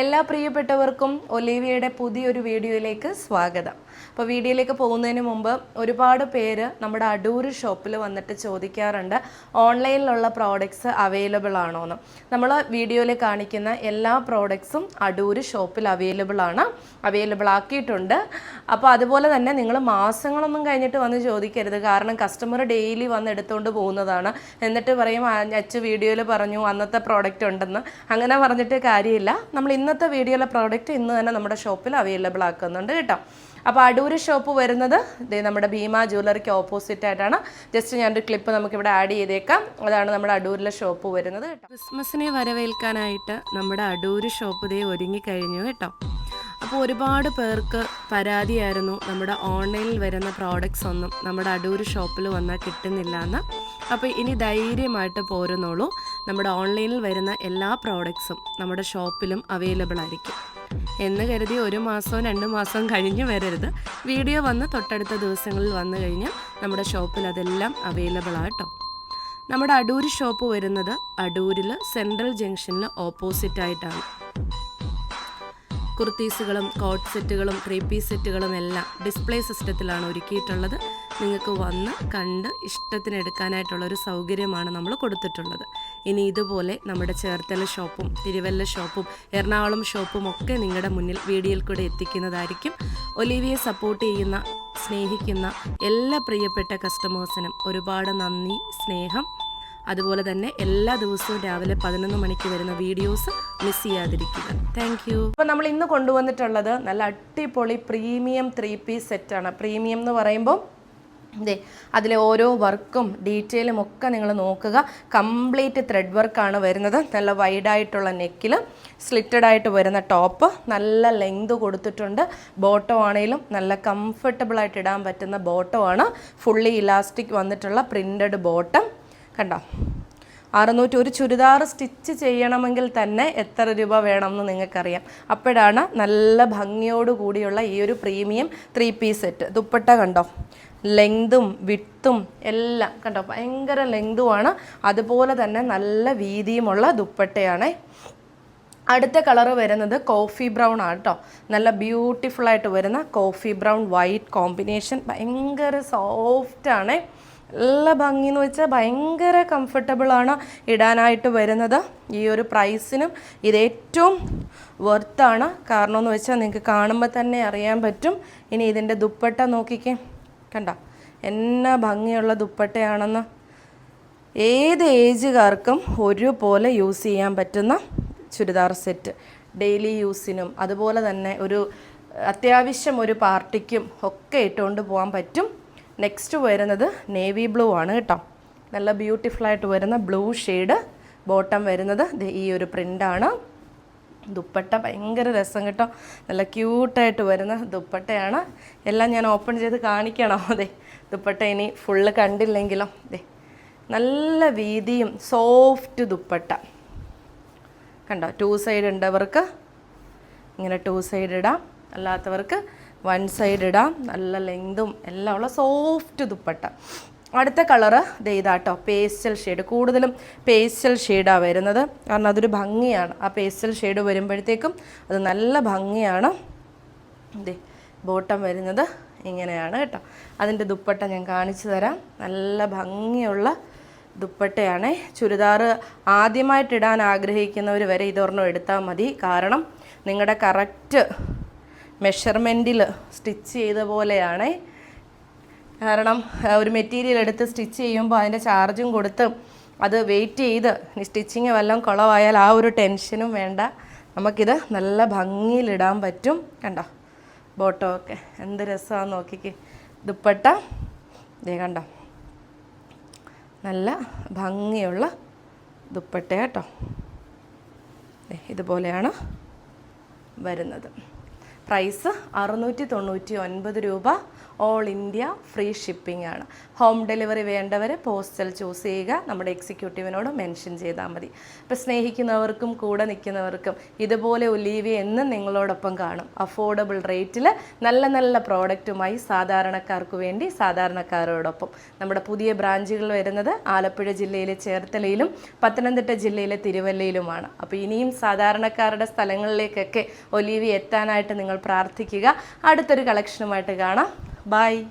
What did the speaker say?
എല്ലാ പ്രിയപ്പെട്ടവർക്കും ഒലീവിയയുടെ പുതിയൊരു വീഡിയോയിലേക്ക് സ്വാഗതം. അപ്പോൾ വീഡിയോയിലേക്ക് പോകുന്നതിന് മുമ്പ് ഒരുപാട് പേര് നമ്മുടെ അടൂർ ഷോപ്പിൽ വന്നിട്ട് ചോദിക്കാറുണ്ട് ഓൺലൈനിലുള്ള പ്രോഡക്ട്സ് അവൈലബിൾ ആണോ എന്ന് നമ്മൾ വീഡിയോയിൽ കാണിക്കുന്ന എല്ലാ പ്രോഡക്ട്സും അടൂർ ഷോപ്പിൽ അവൈലബിൾ ആണ് അവൈലബിൾ ആക്കിയിട്ടുണ്ട്. അപ്പോൾ അതുപോലെ തന്നെ നിങ്ങൾ മാസങ്ങളൊന്നും കഴിഞ്ഞിട്ട് വന്ന് ചോദിക്കരുത്. കാരണം കസ്റ്റമർ ഡെയിലി വന്ന് എടുത്തുകൊണ്ട് പോകുന്നതാണ്. എന്നിട്ട് പറയും അച്ഛ വീഡിയോയിൽ പറഞ്ഞു അന്നത്തെ പ്രോഡക്റ്റ് ഉണ്ടെന്ന്. അങ്ങനെ പറഞ്ഞിട്ട് കാര്യമില്ല. നമ്മൾ ഇന്നത്തെ വീഡിയോയിലെ പ്രോഡക്റ്റ് ഇന്ന് തന്നെ നമ്മുടെ ഷോപ്പിൽ അവൈലബിൾ ആക്കുന്നുണ്ട് കേട്ടോ. അപ്പോൾ അടൂര് ഷോപ്പ് വരുന്നത് നമ്മുടെ ഭീമ ജ്വല്ലറിക്ക് ഓപ്പോസിറ്റ് ആയിട്ടാണ്. ജസ്റ്റ് ഞാനൊരു ക്ലിപ്പ് നമുക്കിവിടെ ആഡ് ചെയ്തേക്കാം. അതാണ് നമ്മുടെ അടൂരിലെ ഷോപ്പ് വരുന്നത് കേട്ടോ. ക്രിസ്മസിനെ വരവേൽക്കാനായിട്ട് നമ്മുടെ അടൂര് ഷോപ്പ് ദേ ഒരുങ്ങിക്കഴിഞ്ഞു കേട്ടോ. അപ്പോൾ ഒരുപാട് പേർക്ക് പരാതിയായിരുന്നു നമ്മുടെ ഓൺലൈനിൽ വരുന്ന പ്രോഡക്റ്റ്സ് ഒന്നും നമ്മുടെ അടൂർ ഷോപ്പിൽ വന്നാൽ കിട്ടുന്നില്ല എന്ന് അപ്പോൾ ഇനി ധൈര്യമായിട്ട് പോരുന്നുള്ളൂ നമ്മുടെ ഓൺലൈനിൽ വരുന്ന എല്ലാ പ്രോഡക്ട്സും നമ്മുടെ ഷോപ്പിലും അവൈലബിൾ ആയിരിക്കും. എന്ന് കരുതി ഒരു മാസവും രണ്ട് മാസവും കഴിഞ്ഞ് വരരുത്. വീഡിയോ വന്ന് തൊട്ടടുത്ത ദിവസങ്ങളിൽ വന്നു കഴിഞ്ഞാൽ നമ്മുടെ ഷോപ്പിൽ അതെല്ലാം അവൈലബിൾ ആട്ടോ. നമ്മുടെ അടൂർ ഷോപ്പ് വരുന്നത് അടൂരിൽ സെൻട്രൽ ജംഗ്ഷനിൽ ഓപ്പോസിറ്റ് ആയിട്ടാണ്. കുർത്തീസുകളും കോട്ട് സെറ്റുകളും ത്രീ പീസ് സെറ്റുകളും എല്ലാം ഡിസ്പ്ലേ സിസ്റ്റത്തിലാണ് ഒരുക്കിയിട്ടുള്ളത്. നിങ്ങൾക്ക് വന്ന് കണ്ട് ഇഷ്ടത്തിന് എടുക്കാനായിട്ടുള്ള ഒരു സൗകര്യമാണ് നമ്മൾ കൊടുത്തിട്ടുള്ളത്. ഇനി ഇതുപോലെ നമ്മുടെ ചേർത്തല ഷോപ്പും തിരുവല്ല ഷോപ്പും എറണാകുളം ഷോപ്പും ഒക്കെ നിങ്ങളുടെ മുന്നിൽ വീഡിയോയിൽ കൂടെ എത്തിക്കുന്നതായിരിക്കും. ഒലിവിയെ സപ്പോർട്ട് ചെയ്യുന്ന സ്നേഹിക്കുന്ന എല്ലാ പ്രിയപ്പെട്ട കസ്റ്റമേഴ്സിനും ഒരുപാട് നന്ദി സ്നേഹം. അതുപോലെ തന്നെ എല്ലാ ദിവസവും രാവിലെ പതിനൊന്ന് മണിക്ക് വരുന്ന വീഡിയോസ് മിസ് ചെയ്യാതിരിക്കുക. താങ്ക് യു അപ്പോൾ നമ്മൾ ഇന്ന് കൊണ്ടുവന്നിട്ടുള്ളത് നല്ല അടിപൊളി പ്രീമിയം ത്രീ പീസ് സെറ്റ് ആണ്. പ്രീമിയം എന്ന് പറയുമ്പോൾ അതെ അതിലെ ഓരോ വർക്കും ഡീറ്റെയിലും ഒക്കെ നിങ്ങൾ നോക്കുക. കംപ്ലീറ്റ് ത്രെഡ് വർക്കാണ് വരുന്നത്. നല്ല വൈഡായിട്ടുള്ള നെക്കിൽ സ്ലിറ്റഡ് ആയിട്ട് വരുന്ന ടോപ്പ് നല്ല ലെങ്ത് കൊടുത്തിട്ടുണ്ട്. ബോട്ടോ ആണെങ്കിലും നല്ല കംഫർട്ടബിൾ ആയിട്ട് ഇടാൻ പറ്റുന്ന ബോട്ടോ ആണ്. ഫുള്ളി ഇലാസ്റ്റിക് വന്നിട്ടുള്ള പ്രിന്റഡ് ബോട്ടം കണ്ടോ? അറുന്നൂറ്റി ഒരു ചുരിദാർ സ്റ്റിച്ച് ചെയ്യണമെങ്കിൽ തന്നെ എത്ര രൂപ വേണമെന്ന് നിങ്ങൾക്കറിയാം. അപ്പോഴാണ് നല്ല ഭംഗിയോട് കൂടിയുള്ള ഈ ഒരു premium three piece set dupatta കണ്ടോ? ലെങ്തും വിട്ടും എല്ലാം കണ്ടോ? ഭയങ്കര ലെങ്തുമാണ്. അതുപോലെ തന്നെ നല്ല വീതിയുമുള്ള ദുപ്പട്ടയാണേ. അടുത്ത കളർ വരുന്നത് കോഫി ബ്രൗൺ ആണ് കേട്ടോ. നല്ല ബ്യൂട്ടിഫുള്ളായിട്ട് വരുന്ന കോഫി ബ്രൗൺ വൈറ്റ് കോമ്പിനേഷൻ ഭയങ്കര സോഫ്റ്റ് ആണ്. നല്ല ഭംഗി എന്ന് വെച്ചാൽ ഭയങ്കര കംഫർട്ടബിളാണ് ഇടാനായിട്ട് വരുന്നത്. ഈ ഒരു പ്രൈസിനും ഇത് ഏറ്റവും വെർത്താണ് കാരണം എന്ന് വെച്ചാൽ നിങ്ങൾക്ക് കാണുമ്പോൾ തന്നെ അറിയാൻ പറ്റും. ഇനി ഇതിന്റെ ദുപ്പട്ട നോക്കിക്കേ. കണ്ട എന്നാ ഭംഗിയുള്ള ദുപ്പട്ടയാണെന്ന്. ഏത് ഏജുകാർക്കും ഒരുപോലെ യൂസ് ചെയ്യാൻ പറ്റുന്ന ചുരിദാർ സെറ്റ് ഡെയിലി യൂസിനും അതുപോലെ തന്നെ ഒരു അത്യാവശ്യം ഒരു പാർട്ടിക്കും ഒക്കെ ഇട്ടുകൊണ്ട് പോകാൻ പറ്റും. നെക്സ്റ്റ് വരുന്നത് നേവി ബ്ലൂ ആണ് കേട്ടോ. നല്ല ബ്യൂട്ടിഫുൾ ആയിട്ട് വരുന്ന ബ്ലൂ ഷെയ്ഡ് ബോട്ടം വരുന്നത്. ഈ ഒരു പ്രിന്റാണ് ദുപ്പട്ട ഭയങ്കര രസം കേട്ടോ. നല്ല ക്യൂട്ടായിട്ട് വരുന്ന ദുപ്പട്ടയാണ്. എല്ലാം ഞാൻ ഓപ്പൺ ചെയ്ത് കാണിക്കണോ. അതെ ദുപ്പട്ട ഇനി ഫുള്ള് കണ്ടില്ലെങ്കിലോ. അതെ നല്ല വീതിയും സോഫ്റ്റ് ദുപ്പട്ട. കണ്ടോ? ടു സൈഡ് ഉണ്ടവർക്ക്. ഇങ്ങനെ ടു സൈഡ് ഇടാം. അല്ലാത്തവർക്ക് വൺ സൈഡ് ഇടാം. നല്ല ലെങ്തും എല്ലാം ഉള്ള സോഫ്റ്റ് ദുപ്പട്ട. അടുത്ത കളറ് ഇതാട്ടോ പേസ്റ്റൽ ഷെയ്ഡ്. കൂടുതലും പേസ്റ്റൽ ഷെയ്ഡാണ് വരുന്നത്. കാരണം അതൊരു ഭംഗിയാണ്. ആ പേസ്റ്റൽ ഷെയ്ഡ് വരുമ്പോഴത്തേക്കും അത് നല്ല ഭംഗിയാണ്. ദേ ബോട്ടം വരുന്നത് ഇങ്ങനെയാണ് കേട്ടോ. അതിന്റെ ദുപ്പട്ട ഞാൻ കാണിച്ചു തരാം. നല്ല ഭംഗിയുള്ള ദുപ്പട്ടയാണ്. ചുരിദാർ ആദ്യമായിട്ട് ഇടാൻ ആഗ്രഹിക്കുന്നവർ വരെ ഇതൊരെണ്ണം എടുത്താൽ മതി. കാരണം നിങ്ങളുടെ കറക്റ്റ് മെഷർമെന്റിൽ സ്റ്റിച്ച് ചെയ്ത പോലെയാണ്. കാരണം ഒരു മെറ്റീരിയൽ എടുത്ത് സ്റ്റിച്ച് ചെയ്യുമ്പോൾ അതിന്റെ ചാർജും കൊടുത്ത് അത് വെയിറ്റ് ചെയ്ത് സ്റ്റിച്ചിങ് വല്ലതും കുളമായാൽ ആ ഒരു ടെൻഷനും വേണ്ട. നമുക്കിത് നല്ല ഭംഗിയിലിടാൻ പറ്റും. കണ്ടോ? ബോട്ടോ ഒക്കെ എന്ത് രസമാണെന്ന് നോക്കിക്ക്. ദുപ്പട്ട. ഇതേ കണ്ടോ? നല്ല ഭംഗിയുള്ള ദുപ്പട്ട കേട്ടോ ഇതുപോലെയാണ് വരുന്നത്. പ്രൈസ് അറുന്നൂറ്റി തൊണ്ണൂറ്റി ഒൻപത് രൂപ. ഓൾ ഇന്ത്യ ഫ്രീ ഷിപ്പിംഗ് ആണ്. ഹോം ഡെലിവറി വേണ്ടവർ പോസ്റ്റൽ ചൂസ് ചെയ്യുക. നമ്മുടെ എക്സിക്യൂട്ടീവിനോട് മെൻഷൻ ചെയ്താൽ മതി. ഇപ്പോൾ സ്നേഹിക്കുന്നവർക്കും കൂടെ നിൽക്കുന്നവർക്കും ഇതുപോലെ ഒലീവി എന്നും നിങ്ങളോടൊപ്പം കാണും. അഫോർഡബിൾ റേറ്റിൽ നല്ല നല്ല പ്രോഡക്റ്റുമായി സാധാരണക്കാർക്ക് വേണ്ടി സാധാരണക്കാരോടൊപ്പം. നമ്മുടെ പുതിയ ബ്രാഞ്ചുകൾ വരുന്നത് ആലപ്പുഴ ജില്ലയിലെ ചേർത്തലയിലും പത്തനംതിട്ട ജില്ലയിലെ തിരുവല്ലയിലുമാണ്. അപ്പോൾ ഇനിയും സാധാരണക്കാരുടെ സ്ഥലങ്ങളിലേക്കൊക്കെ ഒലീവി എത്താനായിട്ട് പ്രാർത്ഥിക്കുക. അടുത്തൊരു കളക്ഷനുമായിട്ട് കാണാം. ബൈ